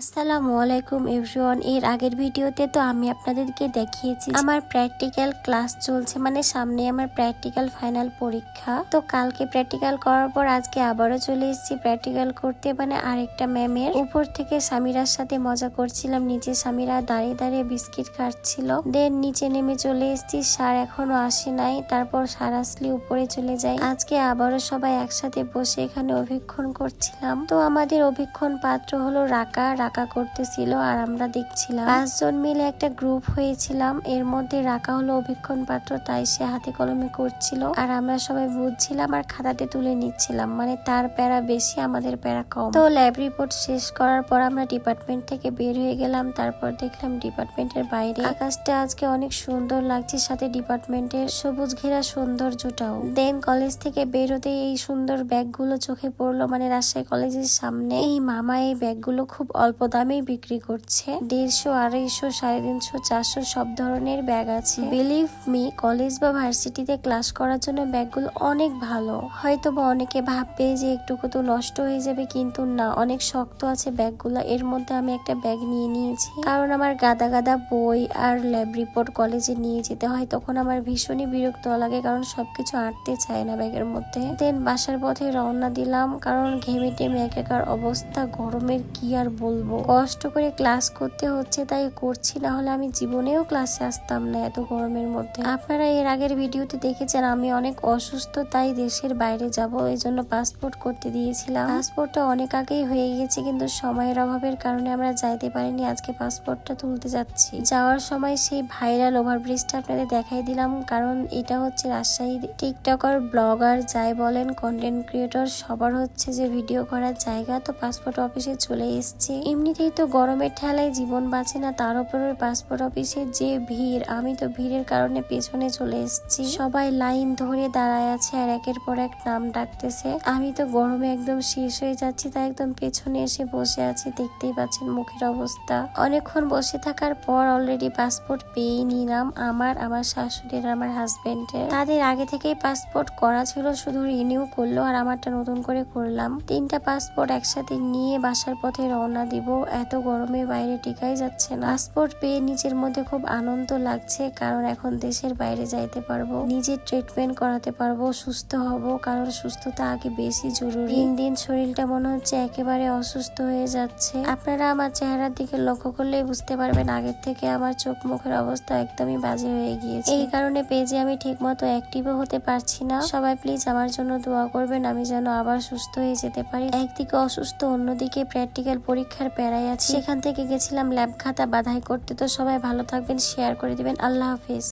আসসালামু আলাইকুম এভরিওয়ান। এর আগের ভিডিওতে তো আমি আপনাদেরকে দেখিয়েছি আমার প্র্যাকটিক্যাল ক্লাস চলছে মানে সামনে আমার প্র্যাকটিক্যাল ফাইনাল পরীক্ষা। তো কালকে প্র্যাকটিক্যাল করার পর আজকে আবারও চলে এসেছি প্র্যাকটিক্যাল করতে। মানে আরেকটা ম্যামের উপর থেকে সামিরার সাথে মজা করছিলাম। নিচে সামিরা দাঁড়িয়ে দাঁড়িয়ে বিস্কিট খাচ্ছিল। দেন নিচে নেমে চলে এসেছি। সার এখনও আসে নাই। তারপর সার আসলে উপরে চলে যাই আজকে আবারও সবাই একসাথে বসে এখানে অভিক্ষণ করছিলাম। তো আমাদের অভিক্ষণ পাত্র হলো রাকা রাকা করতেছিল আর আমরা দেখছিলাম। পাঁচজন মিলে একটা গ্রুপ হয়েছিলাম। এর মধ্যে রাকা হলো অভিক্ষণ পাত্র, তাই সে হাতে কলমে করছিল। আর আমরা সবাই বুঝছিলাম আর খাতাতে তুলে নিচ্ছিলাম। মানে তার প্যারা বেশি, আমাদের প্যারা কম। তো ল্যাব রিপোর্ট শেষ করার পর আমরা ডিপার্টমেন্ট থেকে বের হয়ে গেলাম। তারপর দেখলাম ডিপার্টমেন্টের বাইরে আকাশটা আজকে অনেক সুন্দর লাগছে। সাথে ডিপার্টমেন্টের সবুজ ঘেরা সৌন্দর্যটাও। দেন কলেজ থেকে বের হতে এই সুন্দর ব্যাগগুলো চোখে পড়ল। মানে রাজশাহী কলেজের সামনে। এই মামা, এই ব্যাগগুলো খুব অল্প দামেই বিক্রি করছে। দেড়শো, আড়াইশো, সাড়ে তিনশো, চারশো সব ধরনের ব্যাগ আছে। বিলিভ মি কলেজ বা ভার্সিটিতে ক্লাস করার জন্য ব্যাগগুলো অনেক ভালো। হয়তো বা অনেকে ভাববে যে একটুকু তো নষ্ট হয়ে যাবে, কিন্তু না, অনেক শক্ত আছে ব্যাগগুলো। এর মধ্যে আমি একটা ব্যাগ নিয়ে নিয়েছি। কারণ আমার গাদা গাদা বই আর ল্যাব রিপোর্ট কলেজে নিয়ে যেতে হয়, তখন আমার ভীষণই বিরক্ত লাগে, কারণ সবকিছু আঁটতে চায় না ব্যাগের মধ্যে। দেন বাসার পথে রওনা দিলাম, কারণ ঘেমে টেমে একাকার অবস্থা, গরমের কি আর বলব? কষ্ট করে ক্লাস করতে হচ্ছে, তাই করছি, না হলে আমি জীবনেও ক্লাসে আসতাম না এত গরমের মধ্যে। আপনারা এর আগের ভিডিওতে দেখেছেন, আমি অনেক অসুস্থ, তাই দেশের বাইরে যাব এই জন্য পাসপোর্ট করতে দিয়েছিলাম। পাসপোর্টটা অনেক আগেই হয়ে গেছে, কিন্তু সময়ের অভাবের কারণে আমরা যাইতে পারিনি, আজকে পাসপোর্টটা তুলতে যাচ্ছি। যাওয়ার সময় সেই ভাইরাল ওভারব্রিজটা আপনাদের দেখাই দিলাম, কারণ এটা হচ্ছে রাজশাহী টিকটকার ব্লগার, যাই বলেন, কন্টেন্ট ক্রিয়েটর, সবার হচ্ছে যে ভিডিও করার জায়গা, তো পাসপোর্ট অফিসে চলে এসেছি। এমনিতেই তো গরমের ঠেলায় জীবন বাঁচে না, তার উপরে পাসপোর্ট অফিসে যে ভিড়, আমি তো ভিড়ের কারণে পেছনে চলে এসেছি। সবাই লাইন ধরে দাঁড়ায় আছে আর একের পর এক নাম ডাকতেছে। আমি তো গরমে একদম শেষ হয়ে যাচ্ছি, তাই একদম পেছনে এসে বসে আছি, দেখতেই পাচ্ছেন মুখের অবস্থা। অনেকক্ষণ বসে থাকার পর অলরেডি পাসপোর্ট পেয়ে নিলাম, আমার আমার শাশুড়ির, আমার হাজবেন্ডের তাদের আগে থেকেই পাসপোর্ট করা ছিল, শুধু রিনিউ করল আর আমারটা নতুন করে করলাম। তিনটা পাসপোর্ট একসাথে নিয়ে বাসার পথে রওনা দিব। এত গরমে বাইরে টিকাই যাচ্ছে না। পাসপোর্ট পেয়ে নিজের মধ্যে খুব আনন্দ লাগছে, কারণ এখন দেশের বাইরে যাইতে পারব, নিজের ট্রিটমেন্ট করাতে পারব, সুস্থ হব, কারণ সুস্থতা আগে বেশি জরুরি। দিন দিন শরীরটা মনে হচ্ছে একেবারে অসুস্থ হয়ে যাচ্ছে। আপনারা আমার চেহারার দিকে লক্ষ্য করলেই বুঝতে পারবেন, আগের থেকে আমার চোখ মুখের অবস্থা একদমই বাজে হয়ে গিয়েছে। এই কারণে পেজে আমি ঠিক মতো অ্যাক্টিভও হতে পারছি না। সবাই প্লিজ আমার জন্য দোয়া করবেন, আমি যেন আবার সুস্থ হয়ে যেতে পারি। একদিকে অসুস্থ, অন্যদিকে প্র্যাকটিক্যাল পরীক্ষার প্যারাই আছে। সেখান থেকে গেছিলাম ল্যাব খাতা বাধাই করতে। তো সবাই ভালো থাকবেন শেয়ার করে দিবেন। আল্লাহ হাফিজ।